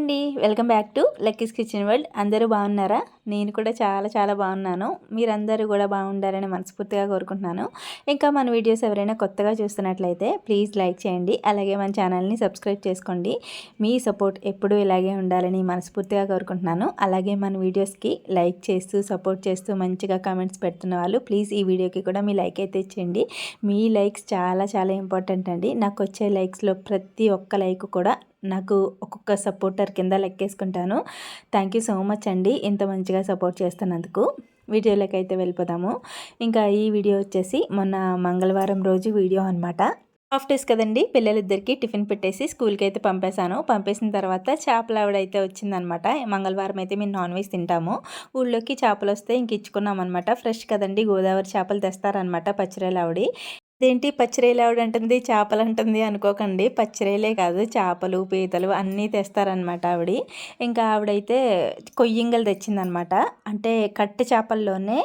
అండి welcome back to Lucky's kitchen world. అందరూ బాగున్నారా? నేను కూడా చాలా చాలా బాగున్నాను. మీరందరూ కూడా బాగుండాలని మనస్ఫూర్తిగా కోరుకుంటున్నాను. ఇంకా మన వీడియోస్ ఎవరైనా కొత్తగా చూస్తున్నట్లయితే ప్లీజ్ లైక్ చేయండి. అలాగే మన ఛానల్ని సబ్స్క్రైబ్ చేసుకోండి. మీ సపోర్ట్ ఎప్పుడూ ఇలాగే ఉండాలని మనస్ఫూర్తిగా కోరుకుంటున్నాను. అలాగే మన వీడియోస్కి లైక్ చేస్తూ సపోర్ట్ చేస్తూ మంచిగా కామెంట్స్ పెడుతున్న వాళ్ళు ప్లీజ్ ఈ వీడియోకి కూడా మీ లైక్ అయితే ఇచ్చేయండి. మీ లైక్స్ చాలా చాలా ఇంపార్టెంట్ అండి. నాకు వచ్చే లైక్స్లో ప్రతి ఒక్క లైక్ కూడా నాకు ఒక్కొక్క సపోర్టర్ కింద లెక్కేసుకుంటాను. థ్యాంక్ యూ సో మచ్ అండి ఇంత మంచిగా సపోర్ట్ చేస్తున్నందుకు. వీడియోలోకి అయితే వెళ్ళిపోదాము. ఇంకా ఈ వీడియో వచ్చేసి మొన్న మంగళవారం రోజు వీడియో అనమాట హాఫ్ డేస్ కదండి పిల్లలిద్దరికి టిఫిన్ పెట్టేసి స్కూల్కి అయితే పంపేశాను. పంపేసిన తర్వాత చేపల ఆవిడైతే వచ్చిందనమాట మంగళవారం అయితే మేము నాన్ వెజ్ తింటాము. ఊళ్ళోకి చేపలు వస్తే ఇంక ఇచ్చుకున్నాం అనమాట ఫ్రెష్ కదండి గోదావరి చేపలు తెస్తారనమాట పచ్చిరేలు ఆవిడ ఇదేంటి? పచ్చిరేలు ఆవిడంటుంది చేపలు అంటుంది అనుకోకండి. పచ్చిరేలే కాదు చేపలు పీతలు అన్నీ తెస్తారనమాట ఆవిడ. ఇంకా ఆవిడైతే కొయ్యింగలు తెచ్చిందనమాట అంటే కట్టె చేపల్లోనే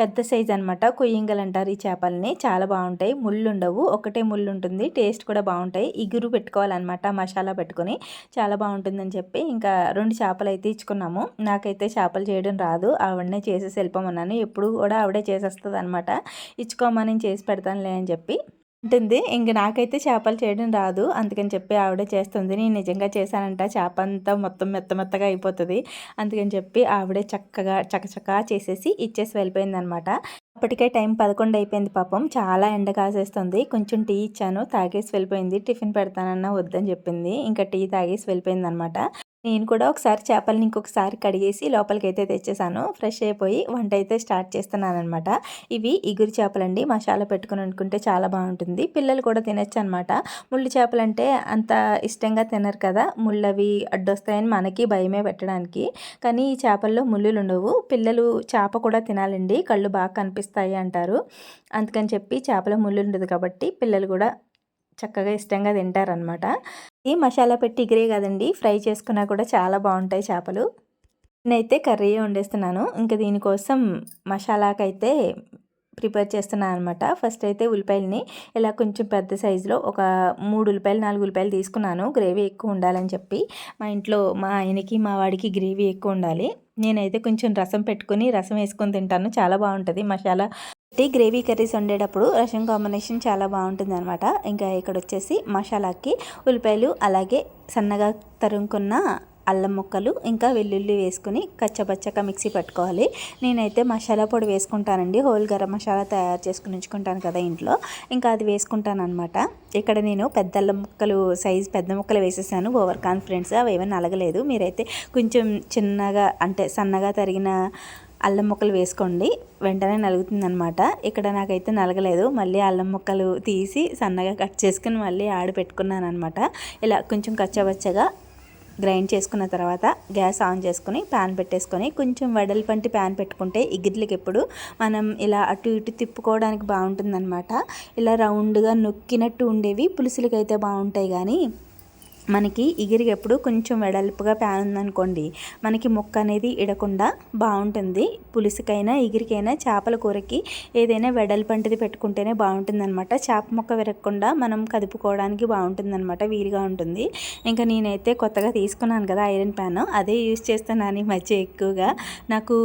పెద్ద సైజ్ అనమాట కొయ్యింగలు అంటారు ఈ చేపల్ని. చాలా బాగుంటాయి. ముళ్ళు ఉండవు ఒకటే ముళ్ళు ఉంటుంది టేస్ట్ కూడా బాగుంటాయి. ఇగురు పెట్టుకోవాలన్నమాట మసాలా పెట్టుకొని. చాలా బాగుంటుందని చెప్పి ఇంకా రెండు చేపలు అయితే ఇచ్చుకున్నాము. నాకైతే చేపలు చేయడం రాదు. ఆవిడనే చేసేసి వెళ్ళిపోమన్నాను. ఎప్పుడు కూడా ఆవిడే చేసేస్తుంది అనమాట ఇచ్చుకోమని చేసి పెడతానులే అని చెప్పి చెప్పి ఉంటుంది ఇంక నాకైతే చేపలు చేయడం రాదు. అందుకని చెప్పి ఆవిడ చేస్తుంది. నేను నిజంగా చేశానంట. చేప అంతా మొత్తం మెత్త మెత్తగా అయిపోతుంది. అందుకని చెప్పి ఆవిడే చక్కగా చకచకా చేసేసి ఇచ్చేసి వెళ్ళిపోయింది అనమాట అప్పటికే టైం పదకొండు అయిపోయింది పాపం. చాలా ఎండ కాసేస్తుంది. కొంచెం టీ ఇచ్చాను. తాగేసి వెళ్ళిపోయింది. టిఫిన్ పెడతానన్నా వద్దని చెప్పింది. ఇంకా టీ తాగేసి వెళ్ళిపోయింది అనమాట నేను కూడా ఒకసారి చేపలని ఇంకొకసారి కడిగేసి లోపలికి అయితే తెచ్చేసాను. ఫ్రెష్ అయిపోయి వంట అయితే స్టార్ట్ చేస్తున్నాను అనమాట ఇవి ఇగురు చేపలండి. మసాలా పెట్టుకుని అనుకుంటే చాలా బాగుంటుంది. పిల్లలు కూడా తినచ్చు అనమాట ముళ్ళు చేపలంటే అంత ఇష్టంగా తినరు కదా. ముళ్ళు అవి అడ్డొస్తాయని మనకి భయమే పెట్టడానికి. కానీ ఈ చేపల్లో ముళ్ళులు ఉండవు పిల్లలు చేప కూడా తినాలండి. కళ్ళు బాగా కనిపిస్తాయి అంటారు. అందుకని చెప్పి చేపలో ముళ్ళు ఉండదు కాబట్టి పిల్లలు కూడా చక్కగా ఇష్టంగా తింటారనమాట ఈ మసాలా పెట్టి గ్రే కదండి. ఫ్రై చేసుకున్నా కూడా చాలా బాగుంటాయి చేపలు. నేనైతే కర్రీ వండేస్తున్నాను. ఇంకా దీనికోసం మసాలాకైతే ప్రిపేర్ చేస్తున్నాను అనమాట ఫస్ట్ అయితే ఉల్లిపాయలని ఇలా కొంచెం పెద్ద సైజులో ఒక మూడు ఉల్లిపాయలు నాలుగు ఉల్లిపాయలు తీసుకున్నాను. గ్రేవీ ఎక్కువ ఉండాలని చెప్పి మా ఇంట్లో మా ఆయనకి మా వాడికి గ్రేవీ ఎక్కువ ఉండాలి. నేనైతే కొంచెం రసం పెట్టుకుని రసం వేసుకొని తింటాను. చాలా బాగుంటుంది మసాలా. గ్రేవీ కర్రీస్ వండేటప్పుడు రసం కాంబినేషన్ చాలా బాగుంటుంది అనమాట ఇంకా ఇక్కడ వచ్చేసి మసాలాకి ఉల్లిపాయలు అలాగే సన్నగా తరుముకున్న అల్లం ముక్కలు ఇంకా వెల్లుల్లి వేసుకుని కచ్చపచ్చగా మిక్సీ పట్టుకోవాలి. నేనైతే మసాలా పొడి వేసుకుంటానండి. హోల్ గరం మసాలా తయారు చేసుకుని ఉంచుకుంటాను కదా ఇంట్లో. ఇంకా అది వేసుకుంటాను అనమాట ఇక్కడ నేను పెద్ద అల్లం ముక్కలు సైజ్ పెద్ద ముక్కలు వేసేసాను. ఓవర్ కాన్ఫిడెన్స్ అవి ఏమైనా అలగలేదు మీరైతే కొంచెం చిన్నగా అంటే సన్నగా తరిగిన అల్లం ముక్కలు వేసుకోండి. వెంటనే నలుగుతుందనమాట ఇక్కడ నాకైతే నలగలేదు. మళ్ళీ అల్లం ముక్కలు తీసి సన్నగా కట్ చేసుకుని మళ్ళీ ఆడ పెట్టుకున్నాను అనమాట ఇలా కొంచెం కచ్చబచ్చగా గ్రైండ్ చేసుకున్న తర్వాత గ్యాస్ ఆన్ చేసుకుని ప్యాన్ పెట్టేసుకొని కొంచెం వెడల్పంటి ప్యాన్ పెట్టుకుంటే ఇగిర్లకి ఎప్పుడు మనం ఇలా అటు ఇటు తిప్పుకోవడానికి బాగుంటుందన్నమాట. ఇలా రౌండ్గా నొక్కినట్టు ఉండేవి పులుసులకైతే బాగుంటాయి కానీ మనకి ఎగిరిగప్పుడు కొంచెం వెడల్పుగా ప్యాన్ ఉందనుకోండి మనకి ముక్క అనేది ఇడకుండా బాగుంటుంది. పులుసుకైనా ఇగిరికైనా చేపల కూరకి ఏదైనా వెడల్పంటిది పెట్టుకుంటేనే బాగుంటుందన్నమాట. చేప ముక్క విరగకుండా మనం కదుపుకోవడానికి బాగుంటుందన్నమాట వీలుగా ఉంటుంది. ఇంకా నేనైతే కొత్తగా తీసుకున్నాను కదా ఐరన్ ప్యాన్ అదే యూస్ చేస్తున్నాను ఈ మధ్య ఎక్కువగా. నాకు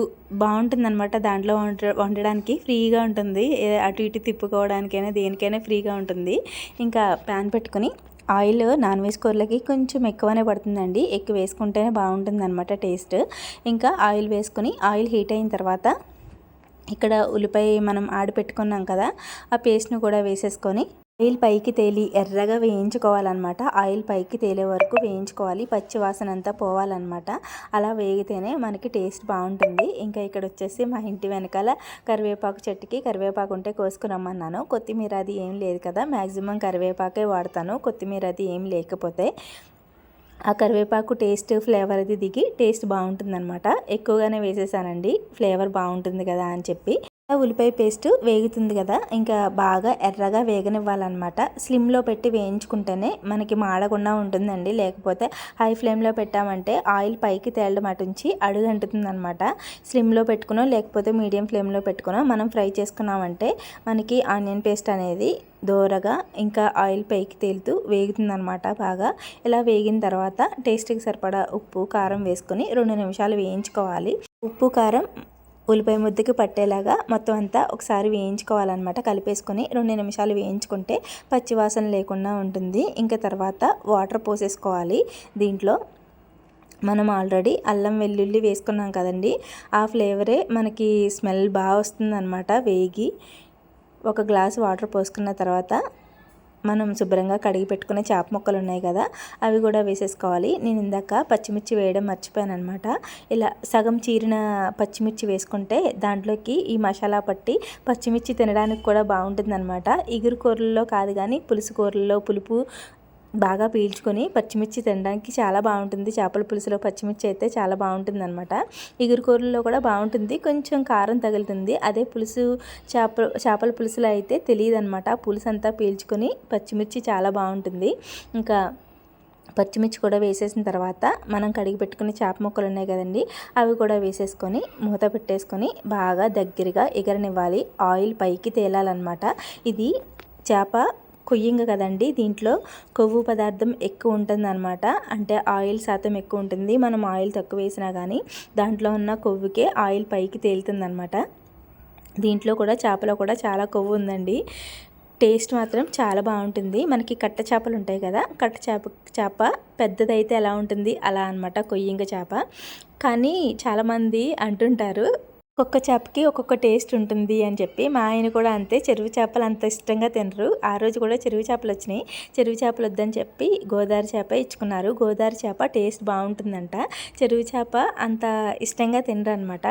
బాగుంటుందన్నమాట దాంట్లో వండ వండడానికి ఫ్రీగా ఉంటుంది. అటు ఇటు తిప్పుకోవడానికైనా దేనికైనా ఫ్రీగా ఉంటుంది. ఇంకా ప్యాన్ పెట్టుకుని ఆయిల్ నాన్ వెజ్ కూరలకి కొంచెం ఎక్కువనే పడుతుందండి. ఎక్కువ వేసుకుంటేనే బాగుంటుంది అనమాట టేస్ట్. ఇంకా ఆయిల్ వేసుకొని ఆయిల్ హీట్ అయిన తర్వాత ఇక్కడ ఉల్లిపాయ మనం ఆడిపెట్టుకున్నాం కదా ఆ పేస్ట్ను కూడా వేసేసుకొని ఆయిల్ పైకి తేలి ఎర్రగా వేయించుకోవాలన్నమాట. ఆయిల్ పైకి తేలే వరకు వేయించుకోవాలి. పచ్చి వాసన అంతా పోవాలన్నమాట. అలా వేగితేనే మనకి టేస్ట్ బాగుంటుంది. ఇంకా ఇక్కడ వచ్చేసి మా ఇంటి వెనకాల కరివేపాకు చెట్టుకి కరివేపాకు ఉంటే కోసుకురమ్మన్నాను. కొత్తిమీర అది ఏం లేదు కదా. మ్యాక్సిమం కరివేపాకే వాడతాను. కొత్తిమీర అది ఏం లేకపోతే ఆ కరివేపాకు టేస్ట్ ఫ్లేవర్ అది దిగి టేస్ట్ బాగుంటుందన్నమాట. ఎక్కువగానే వేసేసానండి. ఫ్లేవర్ బాగుంటుంది కదా అని చెప్పి. ఉల్లిపాయ పేస్ట్ వేగుతుంది కదా ఇంకా బాగా ఎర్రగా వేగనివ్వాలన్నమాట. స్లిమ్లో పెట్టి వేయించుకుంటేనే మనకి మాడకుండా ఉంటుందండి. లేకపోతే హై ఫ్లేమ్లో పెట్టామంటే ఆయిల్ పైకి తేలడం అటుంచి అడుగు అంటుతుంది అనమాట స్లిమ్లో పెట్టుకునో లేకపోతే మీడియం ఫ్లేమ్లో పెట్టుకునో మనం ఫ్రై చేసుకున్నామంటే మనకి ఆనియన్ పేస్ట్ అనేది దోరగా ఇంకా ఆయిల్ పైకి తేలుతూ వేగుతుందనమాట బాగా. ఇలా వేగిన తర్వాత టేస్ట్కి సరిపడా ఉప్పు కారం వేసుకొని రెండు నిమిషాలు వేయించుకోవాలి. ఉప్పు కారం ఉల్లిపాయ ముద్దకి పట్టేలాగా మొత్తం అంతా ఒకసారి వేయించుకోవాలన్నమాట. కలిపేసుకొని రెండు నిమిషాలు వేయించుకుంటే పచ్చివాసన లేకుండా ఉంటుంది. ఇంకా తర్వాత వాటర్ పోసేసుకోవాలి. దీంట్లో మనం ఆల్రెడీ అల్లం వెల్లుల్లి వేసుకున్నాం కదండి. ఆ ఫ్లేవరే మనకి స్మెల్ బాగా వస్తుందన్నమాట. వేగి ఒక గ్లాస్ వాటర్ పోసుకున్న తర్వాత మనం శుభ్రంగా కడిగి పెట్టుకునే చేప ముక్కలు ఉన్నాయి కదా అవి కూడా వేసేసుకోవాలి. నేను ఇందాక పచ్చిమిర్చి వేయడం మర్చిపోయాను అనమాట ఇలా సగం చీరిన పచ్చిమిర్చి వేసుకుంటే దాంట్లోకి ఈ మసాలా పట్టి పచ్చిమిర్చి తినడానికి కూడా బాగుంటుంది అనమాట ఇగురు కూరల్లో కాదు కానీ పులుసు కూరల్లో పులుపు బాగా పీల్చుకొని పచ్చిమిర్చి తినడానికి చాలా బాగుంటుంది. చేపల పులుసులో పచ్చిమిర్చి అయితే చాలా బాగుంటుంది అనమాట ఇగురు కూరల్లో కూడా బాగుంటుంది. కొంచెం కారం తగులుతుంది. అదే పులుసు చేప చేపల పులుసులో అయితే తెలియదు అనమాట పులుసు అంతా పీల్చుకొని పచ్చిమిర్చి చాలా బాగుంటుంది. ఇంకా పచ్చిమిర్చి కూడా వేసేసిన తర్వాత మనం కడిగి పెట్టుకునే చేప ముక్కలు ఉన్నాయి కదండి అవి కూడా వేసేసుకొని మూత పెట్టేసుకొని బాగా దగ్గరగా ఎగరనివ్వాలి. ఆయిల్ పైకి తేలాలన్నమాట. ఇది చేప కొయ్యింగ కదండి. దీంట్లో కొవ్వు పదార్థం ఎక్కువ ఉంటుందన్నమాట. అంటే ఆయిల్ శాతం ఎక్కువ ఉంటుంది. మనం ఆయిల్ తక్కువ వేసినా కానీ దాంట్లో ఉన్న కొవ్వుకే ఆయిల్ పైకి తేలుతుందనమాట దీంట్లో కూడా చేపలో కూడా చాలా కొవ్వు ఉందండి. టేస్ట్ మాత్రం చాలా బాగుంటుంది. మనకి కట్ట చేపలు ఉంటాయి కదా. కట్ట చేప చేప పెద్దదైతే ఎలా ఉంటుంది? అలా అనమాట కొయ్యింగ చేప. కానీ చాలామంది అంటుంటారు ఒక్కొక్క చేపకి ఒక్కొక్క టేస్ట్ ఉంటుంది అని చెప్పి మా ఆయన కూడా అంతే. చెరువు చేపలు అంత ఇష్టంగా తినరు. ఆ రోజు కూడా చెరువు చేపలు వచ్చినాయి. చెరువు చేపలు వద్దని చెప్పి గోదావరి చేప ఇచ్చుకున్నారు. గోదావరి చేప టేస్ట్ బాగుంటుందంట. చెరువు చేప అంత ఇష్టంగా తినరు అనమాట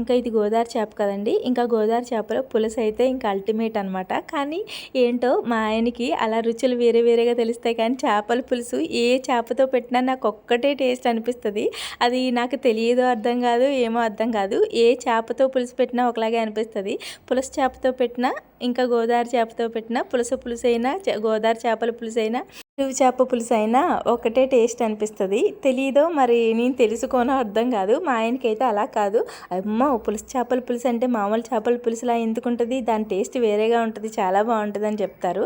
ఇంకా ఇది గోదావరి చేప కదండి. ఇంకా గోదావరి చేపలో పులుసు అయితే ఇంకా అల్టిమేట్ అనమాట. కానీ ఏంటో మా ఆయనకి అలా రుచులు వేరే వేరేగా తెలుస్తాయి కానీ చేపల పులుసు ఏ చేపతో పెట్టినా నాకు ఒక్కటే టేస్ట్ అనిపిస్తుంది. అది నాకు తెలియదో అర్థం కాదు ఏమో అర్థం కాదు. ఏ చేప చేపతో పులుసు పెట్టినా ఒకలాగే అనిపిస్తుంది. పులుసు చేపతో పెట్టినా ఇంకా గోదావరి చేపతో పెట్టినా పులుసు పులుసు అయినా గోదావరి చేపల పులుసు అయినా చెరువు చేప పులుసు అయినా ఒకటే టేస్ట్ అనిపిస్తుంది. తెలియదో మరి నేను తెలుసుకోనో అర్థం కాదు. మా ఆయనకైతే అలా కాదు. అమ్మ పులుసు చేపల పులుసు అంటే మామూలు చేపల పులుసులా ఎందుకుంటుంది? దాని టేస్ట్ వేరేగా ఉంటుంది చాలా బాగుంటుంది అని చెప్తారు.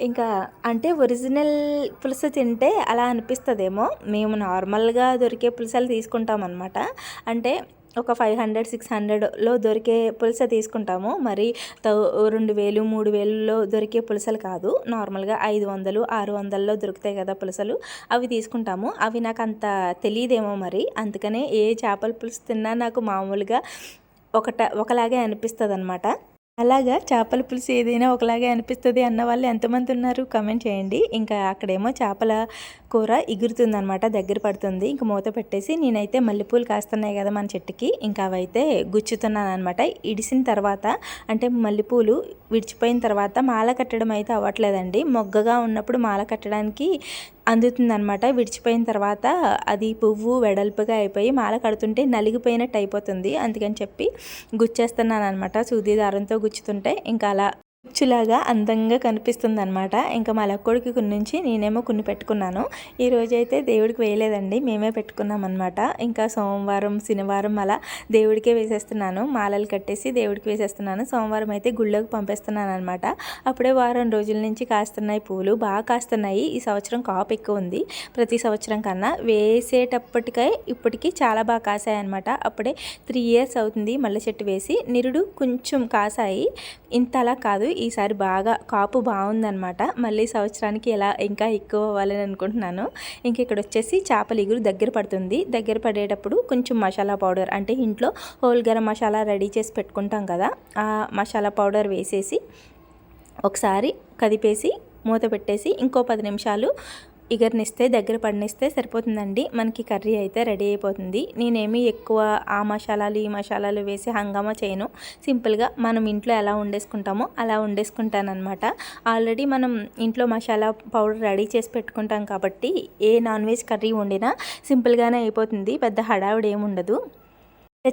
ఇంకా అంటే ఒరిజినల్ పులుసు తింటే అలా అనిపిస్తుందేమో. మేము నార్మల్గా దొరికే పులుసులు తీసుకుంటాం అనమాట అంటే ఒక ఫైవ్ హండ్రెడ్ సిక్స్ హండ్రెడ్లో దొరికే పులస తీసుకుంటాము. మరి రెండు వేలు మూడు వేలలో దొరికే పులసలు కాదు. నార్మల్గా ఐదు వందలు ఆరు వందల్లో దొరుకుతాయి కదా పులసలు. అవి తీసుకుంటాము. అవి నాకు అంత తెలియదేమో మరి. అందుకనే ఏ చేపల పులుసు తిన్నా నాకు మామూలుగా ఒకట ఒకలాగే అనిపిస్తుంది అనమాట అలాగా చేపల పులుసు ఏదైనా ఒకలాగే అనిపిస్తుంది అన్న వాళ్ళు ఎంతమంది ఉన్నారు? కమెంట్ చేయండి. ఇంకా అక్కడేమో చేపల కూర ఎగురుతుందనమాట దగ్గర పడుతుంది. ఇంక మూత పెట్టేసి నేనైతే మల్లెపూలు కాస్తున్నాయి కదా మన చెట్టుకి ఇంకా అవైతే గుచ్చుతున్నాను అనమాట ఇడిసిన తర్వాత అంటే మల్లెపూలు విడిచిపోయిన తర్వాత మాల కట్టడం అయితే అవ్వట్లేదండి. మొగ్గగా ఉన్నప్పుడు మాల కట్టడానికి అందుతుందనమాట విడిచిపోయిన తర్వాత అది పువ్వు వెడల్పుగా అయిపోయి మాల కడుతుంటే నలిగిపోయినట్టు అయిపోతుంది అందుకని చెప్పి గుచ్చేస్తున్నాను అనమాట సూది దారంతో గుచ్చుతుంటే ఇంకా అలా కుచ్చులాగా అందంగా కనిపిస్తుంది అనమాట ఇంకా మా లక్కోడికి కొన్ని నుంచి నేనేమో కొన్ని పెట్టుకున్నాను. ఈ రోజైతే దేవుడికి వేయలేదండి. మేమే పెట్టుకున్నాం అనమాట ఇంకా సోమవారం శనివారం అలా దేవుడికే వేసేస్తున్నాను. మాలలు కట్టేసి దేవుడికి వేసేస్తున్నాను. సోమవారం అయితే గుళ్ళోకి పంపిస్తున్నాను అనమాట అప్పుడే వారం రోజుల నుంచి కాస్తున్నాయి పూలు. బాగా కాస్తున్నాయి. ఈ సంవత్సరం కాపు ఎక్కువ ఉంది. ప్రతి సంవత్సరం కన్నా వేసేటప్పటికే ఇప్పటికీ చాలా బాగా కాసాయి అనమాట అప్పుడే త్రీ ఇయర్స్ అవుతుంది మల్లె చెట్టు వేసి. నిరుడు కొంచెం కాసాయి. ఇంతలా కాదు. ఈసారి బాగా కాపు బాగుందనమాట మళ్ళీ సంవత్సరానికి ఎలా ఇంకా ఎక్కువ అవ్వాలని అనుకుంటున్నాను. ఇంక ఇక్కడ వచ్చేసి చేపల ఇగురు దగ్గర పడుతుంది. దగ్గర పడేటప్పుడు కొంచెం మసాలా పౌడర్ అంటే ఇంట్లో హోల్ గరం మసాలా రెడీ చేసి పెట్టుకుంటాం కదా ఆ మసాలా పౌడర్ వేసేసి ఒకసారి కదిపేసి మూత పెట్టేసి ఇంకో పది నిమిషాలు ఇగర్నిస్తే దగ్గర పడినిస్తే సరిపోతుందండి. మనకి కర్రీ అయితే రెడీ అయిపోతుంది. నేనేమి ఎక్కువ ఆ మసాలాలు ఈ మసాలాలు వేసి హంగామా చేయను. సింపుల్గా మనం ఇంట్లో ఎలా వండేసుకుంటామో అలా వండేసుకుంటానమాట ఆల్రెడీ మనం ఇంట్లో మసాలా పౌడర్ రెడీ చేసి పెట్టుకుంటాం కాబట్టి ఏ నాన్ వెజ్ కర్రీ వండినా సింపుల్గానే అయిపోతుంది. పెద్ద హడావిడి ఏముండదు ఉండదు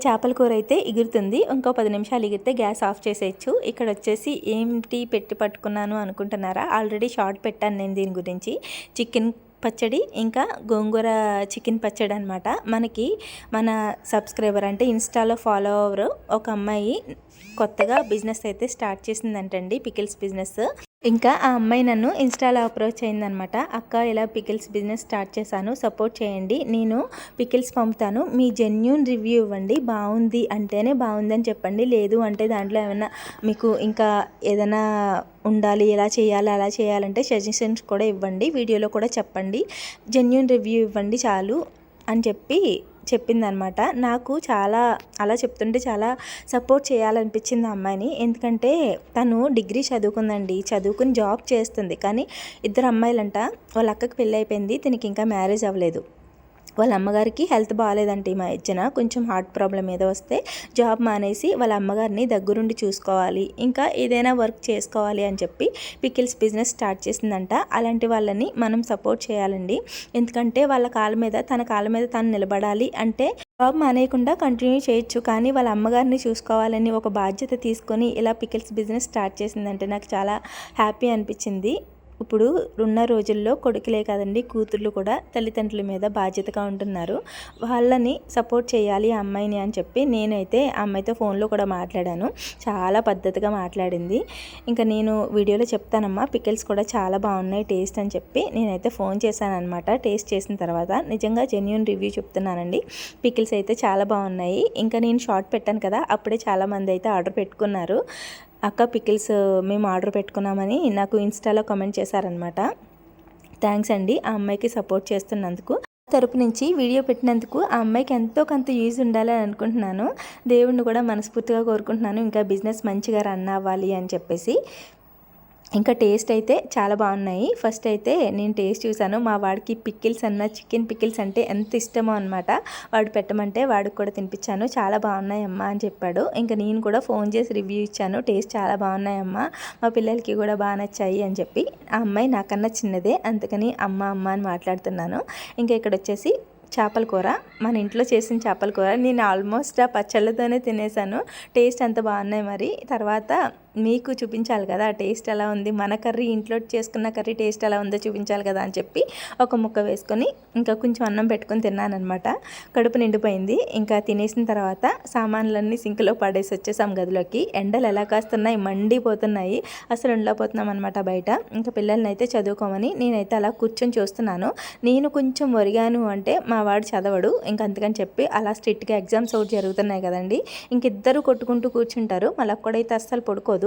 చేపల కూర అయితే ఎగురుతుంది ఇంకో పది నిమిషాలు ఎగిరితే గ్యాస్ ఆఫ్ చేసేయచ్చు. ఇక్కడ వచ్చేసి ఏంటి పెట్టి పట్టుకున్నాను అనుకుంటున్నారా? ఆల్రెడీ షార్ట్ పెట్టాను నేను దీని గురించి. చికెన్ పచ్చడి ఇంకా గోంగూర చికెన్ పచ్చడి అనమాట మనకి మన సబ్స్క్రైబర్ అంటే ఇన్స్టాలో ఫాలో అవరు ఒక అమ్మాయి కొత్తగా బిజినెస్ అయితే స్టార్ట్ చేసిందంటండి పికిల్స్ బిజినెస్. ఇంకా ఆ అమ్మాయి నన్ను ఇన్స్టాలో అప్రోచ్ అయిందనమాట. అక్క ఇలా పికిల్స్ బిజినెస్ స్టార్ట్ చేశాను సపోర్ట్ చేయండి నేను పికిల్స్ పంపుతాను మీ జెన్యున్ రివ్యూ ఇవ్వండి బాగుంది అంటేనే బాగుందని చెప్పండి లేదు అంటే దాంట్లో ఏమైనా మీకు ఇంకా ఏదైనా ఉండాలి ఎలా చేయాలి అలా చేయాలంటే సజెషన్స్ కూడా ఇవ్వండి వీడియోలో కూడా చెప్పండి జెన్యున్ రివ్యూ ఇవ్వండి చాలు అని చెప్పి చెప్పిందనమాట. నాకు చాలా అలా చెప్తుంటే చాలా సపోర్ట్ చేయాలనిపించింది అమ్మాయిని. ఎందుకంటే తను డిగ్రీ చదువుకుందండి. చదువుకుని జాబ్ చేస్తుంది. కానీ ఇద్దరు అమ్మాయిలంట వాళ్ళ అక్కకి పెళ్ళి అయిపోయింది దీనికి ఇంకా మ్యారేజ్ అవ్వలేదు. వాళ్ళ అమ్మగారికి హెల్త్ బాగాలేదంటే మా మధ్యన. కొంచెం హార్ట్ ప్రాబ్లం ఏదో వస్తే జాబ్ మానేసి వాళ్ళ అమ్మగారిని దగ్గరుండి చూసుకోవాలి. ఇంకా ఏదైనా వర్క్ చేసుకోవాలి అని చెప్పి పికిల్స్ బిజినెస్ స్టార్ట్ చేసిందంట. అలాంటి వాళ్ళని మనం సపోర్ట్ చేయాలండి. ఎందుకంటే వాళ్ళ కాళ్ళ మీద తన కాళ్ళ మీద తను నిలబడాలి అంటే జాబ్ మానేయకుండా కంటిన్యూ చేయొచ్చు. కానీ వాళ్ళ అమ్మగారిని చూసుకోవాలని ఒక బాధ్యత తీసుకొని ఇలా పికిల్స్ బిజినెస్ స్టార్ట్ చేసిందంటే నాకు చాలా హ్యాపీ అనిపించింది. ఇప్పుడు ఉన్న రోజుల్లో కొడుకులే కదండి కూతుర్లు కూడా తల్లిదండ్రుల మీద బాధ్యతగా ఉంటున్నారు. వాళ్ళని సపోర్ట్ చేయాలి ఆ అమ్మాయిని అని చెప్పి నేనైతే ఆ అమ్మాయితో ఫోన్లో కూడా మాట్లాడాను. చాలా పద్ధతిగా మాట్లాడింది. ఇంకా నేను వీడియోలో చెప్తానమ్మా పికిల్స్ కూడా చాలా బాగున్నాయి టేస్ట్ అని చెప్పి నేనైతే ఫోన్ చేశాను అనమాట టేస్ట్ చేసిన తర్వాత నిజంగా జెన్యున్ రివ్యూ చెప్తున్నానండి. పికిల్స్ అయితే చాలా బాగున్నాయి. ఇంకా నేను షార్ట్ పెట్టాను కదా అప్పుడే చాలామంది అయితే ఆర్డర్ పెట్టుకున్నారు. అక్క పికిల్స్ మేము ఆర్డర్ పెట్టుకున్నామని నాకు ఇన్స్టాలో కమెంట్ చేశారనమాట థ్యాంక్స్ అండి ఆ అమ్మాయికి సపోర్ట్ చేస్తున్నందుకు. తరపు నుంచి వీడియో పెట్టినందుకు ఆ అమ్మాయికి ఎంతో కొంత యూజ్ ఉండాలని అనుకుంటున్నాను. దేవుణ్ణి కూడా మనస్ఫూర్తిగా కోరుకుంటున్నాను. ఇంకా బిజినెస్ మంచిగా రన్ అవ్వాలి అని చెప్పేసి. ఇంకా టేస్ట్ అయితే చాలా బాగున్నాయి. ఫస్ట్ అయితే నేను టేస్ట్ చూసాను మా వాడికి పిక్కిల్స్ అన్న చికెన్ పిక్కిల్స్ అంటే ఎంత ఇష్టమో అనమాట వాడు పెట్టమంటే వాడికి కూడా తినిపించాను. చాలా బాగున్నాయి అని చెప్పాడు. ఇంకా నేను కూడా ఫోన్ చేసి రివ్యూ ఇచ్చాను. టేస్ట్ చాలా బాగున్నాయమ్మా. మా పిల్లలకి కూడా బాగా నచ్చాయి అని చెప్పి. ఆ అమ్మాయి నాకన్నా చిన్నదే. అందుకని అమ్మ అమ్మ అని మాట్లాడుతున్నాను. ఇంకా ఇక్కడ వచ్చేసి చేపల కూర. మన ఇంట్లో చేసిన చేపల కూర. నేను ఆల్మోస్ట్ ఆ పచ్చళ్ళతోనే తినేసాను టేస్ట్ అంత బాగున్నాయి మరి. తర్వాత మీకు చూపించాలి కదా ఆ టేస్ట్ ఎలా ఉంది? మన కర్రీ ఇంట్లో చేసుకున్న కర్రీ టేస్ట్ ఎలా ఉందో చూపించాలి కదా అని చెప్పి ఒక ముక్క వేసుకొని ఇంకా కొంచెం అన్నం పెట్టుకొని తిన్నానమాట కడుపు నిండిపోయింది. ఇంకా తినేసిన తర్వాత సామాన్లన్నీ సింక్లో పడేసి వచ్చేసాం గదిలోకి. ఎండలు ఎలా కాస్తున్నాయి? మండిపోతున్నాయి. అసలు ఉండలేకపోతున్నాం అనమాట బయట. ఇంకా పిల్లల్ని అయితే చదువుకోమని నేనైతే అలా కూర్చొని చూస్తున్నాను. నేను కొంచెం ఒరిగాను అంటే మా వాడు చదవడు. ఇంక అందుకని చెప్పి అలా స్ట్రిక్ట్గా ఎగ్జామ్స్ అవుట్ జరుగుతున్నాయి కదండి. ఇంకిద్దరు కొట్టుకుంటూ కూర్చుంటారు. మళ్ళీ అక్కడైతే అస్సలు పడుకోదు.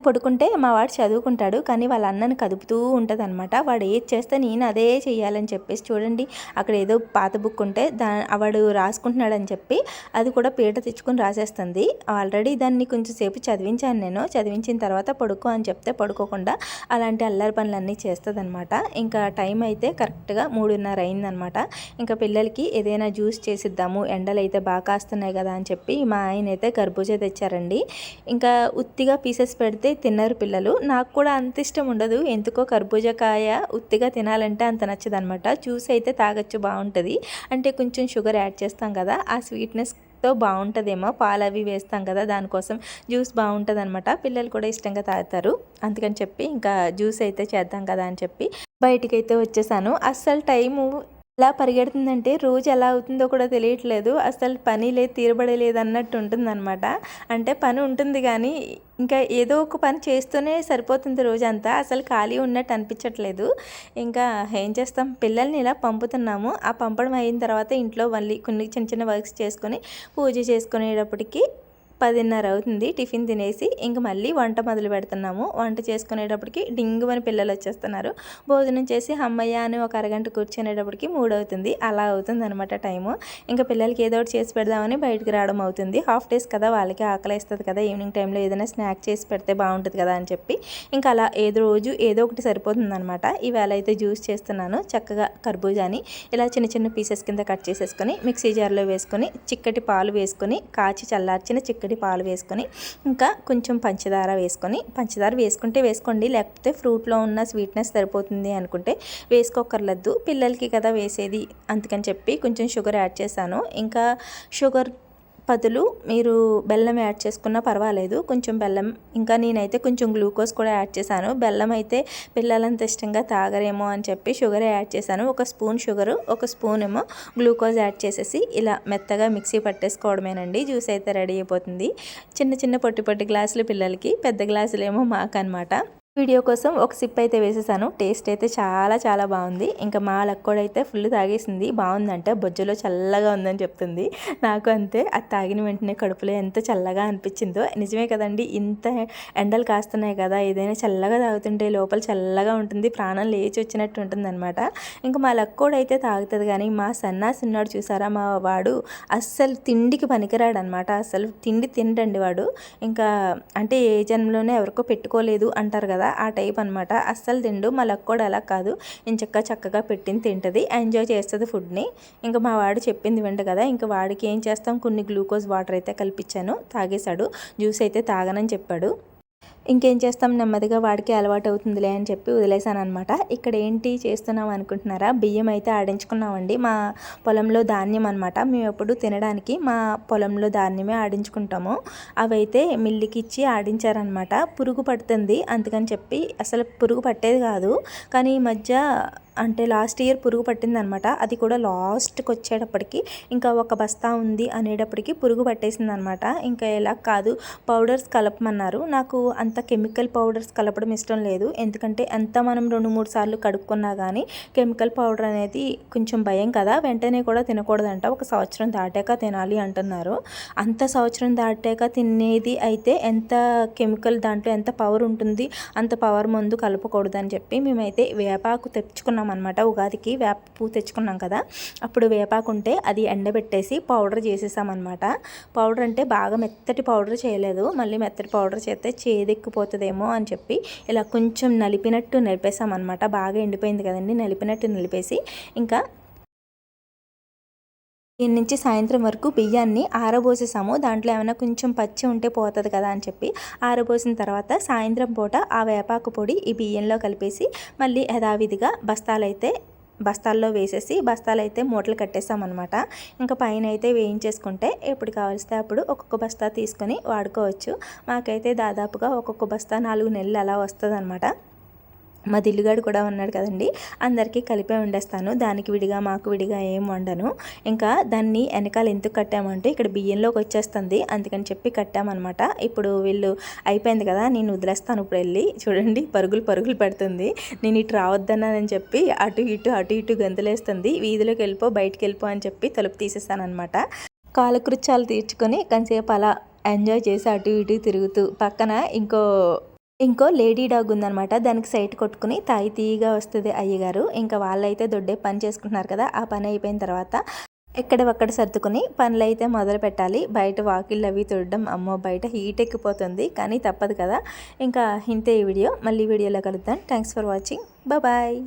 పడుకుంటే మా వాడు చదువుకుంటాడు కానీ వాళ్ళ అన్నని కదుపుతూ ఉంటుంది అనమాట వాడు ఏది చేస్తే నేను అదే చేయాలని చెప్పేసి చూడండి అక్కడ ఏదో పాత బుక్ ఉంటే దా వాడు రాసుకుంటున్నాడని చెప్పి అది కూడా పీట తెచ్చుకొని రాసేస్తుంది. ఆల్రెడీ దాన్ని కొంచెం సేపు చదివించాను నేను. చదివించిన తర్వాత పడుకో అని చెప్తే పడుకోకుండా అలాంటి అల్లరి పనులన్నీ చేస్తుంది అనమాట ఇంకా టైం అయితే కరెక్ట్గా మూడున్నర అయిందనమాట ఇంకా పిల్లలకి ఏదైనా జ్యూస్ చేసిద్దాము ఎండలు అయితే బాగా కాస్తున్నాయి కదా అని చెప్పి మా ఆయన అయితే కర్బూజా తెచ్చారండి. ఇంకా ఉత్తిగా పీసెస్ పెడితే తిన్నారు పిల్లలు. నాకు కూడా అంత ఇష్టం ఉండదు. ఎందుకో కర్బూజకాయ ఉత్తిగా తినాలంటే అంత నచ్చదనమాట. జ్యూస్ అయితే తాగొచ్చు బాగుంటుంది. అంటే కొంచెం షుగర్ యాడ్ చేస్తాం కదా ఆ స్వీట్నెస్తో బాగుంటుందేమో. పాలు అవి వేస్తాం కదా దానికోసం జ్యూస్ బాగుంటుంది అనమాట పిల్లలు కూడా ఇష్టంగా తాగుతారు. అందుకని చెప్పి ఇంకా జ్యూస్ అయితే చేద్దాం కదా అని చెప్పి బయటికైతే వచ్చేసాను. అస్సలు టైము ఎలా పరిగెడుతుందంటే రోజు ఎలా అవుతుందో కూడా తెలియట్లేదు. అసలు పని లేదు తీరబడలేదు అన్నట్టు ఉంటుందన్నమాట. అంటే పని ఉంటుంది కానీ ఇంకా ఏదో ఒక పని చేస్తూనే సరిపోతుంది రోజంతా. అసలు ఖాళీ ఉన్నట్టు అనిపించట్లేదు. ఇంకా ఏం చేస్తాం? పిల్లల్ని ఇలా పంపుతున్నాము. ఆ పంపడం అయిన తర్వాత ఇంట్లో మళ్ళీ కొన్ని చిన్న చిన్న వర్క్స్ చేసుకొని పూజ చేసుకునేటప్పటికి పదిన్నర అవుతుంది. టిఫిన్ తినేసి ఇంక మళ్ళీ వంట మొదలు పెడుతున్నాము. వంట చేసుకునేటప్పటికి డింగు అని పిల్లలు వచ్చేస్తున్నారు. భోజనం చేసి అమ్మయ్య అని ఒక అరగంట కూర్చునేటప్పటికి మూడు అవుతుంది. అలా అవుతుంది అనమాట టైము. ఇంకా పిల్లలకి ఏదో ఒకటి చేసి పెడదామని బయటకు రావడం అవుతుంది. హాఫ్ డేస్ కదా వాళ్ళకి ఆకలిస్తుంది కదా ఈవినింగ్ టైంలో ఏదైనా స్నాక్ చేసి పెడితే బాగుంటుంది కదా అని చెప్పి ఇంకా అలా ఏదో రోజు ఏదో ఒకటి సరిపోతుంది అనమాట ఈవేళ అయితే జ్యూస్ చేస్తున్నాను చక్కగా కర్బూజాని ఇలా చిన్న చిన్న పీసెస్ కింద కట్ చేసేసుకొని మిక్సీ జార్లో వేసుకొని చిక్కటి పాలు వేసుకొని కాచి చల్లార్చిన చిక్క చిక్కటి పాలు వేసుకొని ఇంకా కొంచెం పంచదార వేసుకొని పంచదార వేసుకుంటే వేసుకోండి లేకపోతే ఫ్రూట్లో ఉన్న స్వీట్నెస్ సరిపోతుంది అనుకుంటే వేసుకోకర్లేదు పిల్లలకి కదా వేసేది అందుకని చెప్పి కొంచెం షుగర్ యాడ్ చేశాను. ఇంకా షుగర్ బదులు మీరు బెల్లం యాడ్ చేసుకున్నా పర్వాలేదు. కొంచెం బెల్లం ఇంకా నేనైతే కొంచెం గ్లూకోజ్ కూడా యాడ్ చేశాను. బెల్లం అయితే పిల్లలంత ఇష్టంగా తాగరేమో అని చెప్పి షుగర్ యాడ్ చేశాను. ఒక స్పూన్ షుగరు ఒక స్పూన్ ఏమో గ్లూకోజ్ యాడ్ చేసేసి ఇలా మెత్తగా మిక్సీ పట్టేసుకోవడమేనండి. జ్యూస్ అయితే రెడీ అయిపోతుంది. చిన్న చిన్న పొట్టి పొట్టి గ్లాసులు పిల్లలకి పెద్ద గ్లాసులు ఏమో మాకు అనమాట వీడియో కోసం ఒక సిప్ అయితే వేసేసాను. టేస్ట్ అయితే చాలా చాలా బాగుంది. ఇంకా మా లక్కోడైతే అయితే ఫుల్ తాగేసింది. బాగుందంటే. బొజ్జలో చల్లగా ఉందని చెప్తుంది. నాకు అంతే. అది తాగిన వెంటనే కడుపులో ఎంత చల్లగా అనిపించిందో. నిజమే కదండి. ఇంత ఎండలు కాస్తున్నాయి కదా. ఏదైనా చల్లగా తాగుతుంటే లోపల చల్లగా ఉంటుంది. ప్రాణం లేచి వచ్చినట్టు ఉంటుంది అనమాట ఇంకా మా లక్కోడైతే తాగుతుంది కానీ మా సన్నాసి ఉన్నాడు చూసారా? మా వాడు అస్సలు తిండికి పనికిరాడు అనమాట అసలు తిండి తినడండి వాడు. ఇంకా అంటే ఏ జన్మలోనే ఎవరికో పెట్టుకోలేదు అంటారు కదా. ఆ టైప్ అనమాట అస్సలు తిండు మా లక్ కూడా అలా కాదు. ఇంచక్క చక్కగా పెట్టింది తింటుంది. ఎంజాయ్ చేస్తుంది ఫుడ్ని. ఇంకా మా వాడు చెప్పింది వింట కదా ఇంకా వాడికి ఏం చేస్తాం? కొన్ని గ్లూకోజ్ వాటర్ అయితే కల్పించాను. తాగేశాడు. జ్యూస్ అయితే తాగనని చెప్పాడు. ఇంకేం చేస్తాం? నెమ్మదిగా వాడికి అలవాటు అవుతుందిలే అని చెప్పి వదిలేశాను అనమాట ఇక్కడ ఏంటి చేస్తున్నాం అనుకుంటున్నారా? బియ్యం అయితే ఆడించుకున్నామండి. మా పొలంలో ధాన్యం అనమాట మేము ఎప్పుడు తినడానికి మా పొలంలో ధాన్యమే ఆడించుకుంటాము. అవైతే మిల్లికి ఇచ్చి ఆడించారనమాట పురుగు పడుతుంది అందుకని చెప్పి అసలు పురుగు పట్టేది కాదు. కానీ ఈ మధ్య అంటే లాస్ట్ ఇయర్ పురుగు పట్టిందనమాట. అది కూడా లాస్ట్కి వచ్చేటప్పటికి ఇంకా ఒక బస్తా ఉంది అనేటప్పటికి పురుగు పట్టేసింది అనమాట ఇంకా ఎలా కాదు పౌడర్స్ కలపమన్నారు. నాకు అంత కెమికల్ పౌడర్స్ కలపడం ఇష్టం లేదు. ఎందుకంటే ఎంత మనం రెండు మూడు సార్లు కడుక్కున్నా కానీ కెమికల్ పౌడర్ అనేది కొంచెం భయం కదా. వెంటనే కూడా తినకూడదంట. ఒక సంవత్సరం దాటాక తినాలి అంటున్నారు. అంత సంవత్సరం దాటాక తినేది అయితే ఎంత కెమికల్ దాంట్లో ఎంత పవర్ ఉంటుంది అంత పవర్ మందు కలపకూడదు అని చెప్పి మేమైతే వేపాకు తెచ్చుకున్నాం అనమాట ఉగాదికి వేప పువ్వు తెచ్చుకున్నాం కదా అప్పుడు వేపాకు ఉంటే అది ఎండబెట్టేసి పౌడర్ చేసేసామన్నమాట. పౌడర్ అంటే బాగా మెత్తటి పౌడర్ చేయలేదు మళ్ళీ మెత్తటి పౌడర్ చేస్తే చేదెక్కిపోతుందేమో అని చెప్పి ఇలా కొంచెం నలిపినట్టు నలిపేసామన్నమాట. బాగా ఎండిపోయింది కదండి నలిపినట్టు నలిపేసి ఇంకా దీని నుంచి సాయంత్రం వరకు బియ్యాన్ని ఆరబోసేసాము. దాంట్లో ఏమైనా కొంచెం పచ్చి ఉంటే పోతుంది కదా అని చెప్పి ఆరబోసిన తర్వాత సాయంత్రం పూట ఆ వేపాకు పొడి ఈ బియ్యంలో కలిపేసి మళ్ళీ యథావిధిగా బస్తాలైతే బస్తాల్లో వేసేసి బస్తాలు అయితే మూటలు కట్టేసామన్నమాట ఇంకా పైన అయితే వేయించేసుకుంటే ఎప్పుడు కావలిస్తే అప్పుడు ఒక్కొక్క బస్తా తీసుకొని వాడుకోవచ్చు. మాకైతే దాదాపుగా ఒక్కొక్క బస్తా నాలుగు నెలలు అలా వస్తుంది మా దిల్లుగాడు కూడా ఉన్నాడు కదండి. అందరికీ కలిపే వండేస్తాను దానికి విడిగా మాకు విడిగా ఏం వండను. ఇంకా దాన్ని వెనకాల ఎందుకు కట్టామంటే ఇక్కడ బియ్యంలోకి వచ్చేస్తుంది. అందుకని చెప్పి కట్టామన్నమాట. ఇప్పుడు వీళ్ళు అయిపోయింది కదా నేను వదిలేస్తాను ఇప్పుడు వెళ్ళి. చూడండి పరుగులు పరుగులు పెడుతుంది. నేను ఇటు రావద్దన్నానని చెప్పి అటు ఇటు అటు ఇటు గంతులేస్తుంది. వీధిలోకి వెళ్ళిపో బయటికి వెళ్ళిపో అని చెప్పి తలుపు తీసేస్తాను అనమాట కాలకృత్యాలు తీర్చుకొని కొంతసేపు అలా ఎంజాయ్ చేసి అటు ఇటు తిరుగుతూ పక్కన ఇంకో ఇంకో లేడీ డాగ్ ఉందనమాట దానికి సైట్ కొట్టుకుని తాయి తీయగా వస్తుంది అయ్యగారు. ఇంకా వాళ్ళైతే దొడ్డే పని చేసుకుంటున్నారు కదా ఆ పని అయిపోయిన తర్వాత ఎక్కడ ఒక్కడ సర్దుకుని పనులు అయితే మొదలు పెట్టాలి. బయట వాకిళ్ళు అవి తుడడం అమ్మో బయట హీట్ ఎక్కిపోతుంది. కానీ తప్పదు కదా. ఇంకా ఇంతే ఈ వీడియో. మళ్ళీ వీడియోలో కలుద్దాం. Thanks for watching. బాయ్.